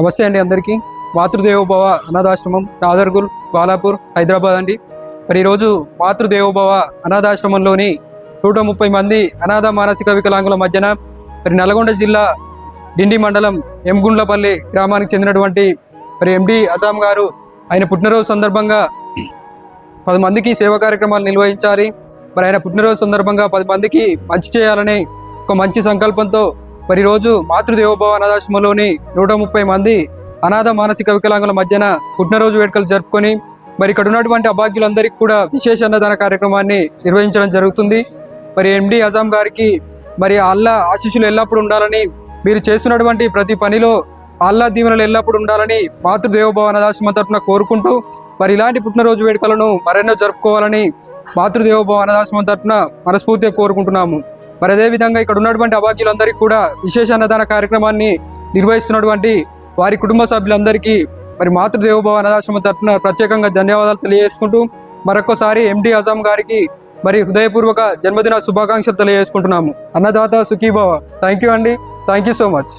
నమస్తే అండి అందరికీ. మాతృదేవోభవ అనాథాశ్రమం నాదర్గుల్ బాలాపూర్ హైదరాబాద్ అండి. మరి ఈరోజు మాతృదేవోభవ అనాథాశ్రమంలోని నూట ముప్పై మంది అనాథ మానసిక వికలాంగుల మధ్యన మరి నల్గొండ జిల్లా డిండి మండలం ఎంగుండ్లపల్లి గ్రామానికి చెందినటువంటి మరి ఎండి అజాం గారు ఆయన పుట్టినరోజు సందర్భంగా పది మందికి సేవా కార్యక్రమాలు నిర్వహించాలి. మరి ఆయన పుట్టినరోజు సందర్భంగా పది మందికి మంచి చేయాలని ఒక మంచి సంకల్పంతో మరి రోజు మాతృదేవోభవ అనాథాశ్రమంలోని నూట ముప్పై మంది అనాథ మానసిక వికలాంగుల మధ్యన పుట్టినరోజు వేడుకలు జరుపుకొని మరి ఇక్కడ ఉన్నటువంటి అభాగ్యులందరికీ కూడా విశేష అన్నదాన కార్యక్రమాన్ని నిర్వహించడం జరుగుతుంది. మరి ఎండి అజాం గారికి మరి అల్లా ఆశీస్సులు ఎల్లప్పుడూ ఉండాలని మీరు చేస్తున్నటువంటి ప్రతి పనిలో అల్లా దీవెనలు ఎల్లప్పుడూ ఉండాలని మాతృదేవోభవ అనాథాశ్రమం తరఫున కోరుకుంటూ మరి ఇలాంటి పుట్టినరోజు వేడుకలను మరెన్నో జరుపుకోవాలని మాతృదేవోభవ అనాథాశ్రమం తరఫున మనస్ఫూర్తిగా కోరుకుంటున్నాము. మరి అదేవిధంగా ఇక్కడ ఉన్నటువంటి అభాగ్యులందరికీ కూడా విశేష అన్నదాన కార్యక్రమాన్ని నిర్వహిస్తున్నటువంటి వారి కుటుంబ సభ్యులందరికీ మరి మాతృదేవోభవ అనాథాశ్రమం తరఫున ప్రత్యేకంగా ధన్యవాదాలు తెలియజేసుకుంటూ మరొకసారి ఎండి అజాం గారికి మరి హృదయపూర్వక జన్మదిన శుభాకాంక్షలు తెలియజేసుకుంటున్నాము. అన్నదాత సుఖీభవ. థ్యాంక్ యూ అండి. Thank you so much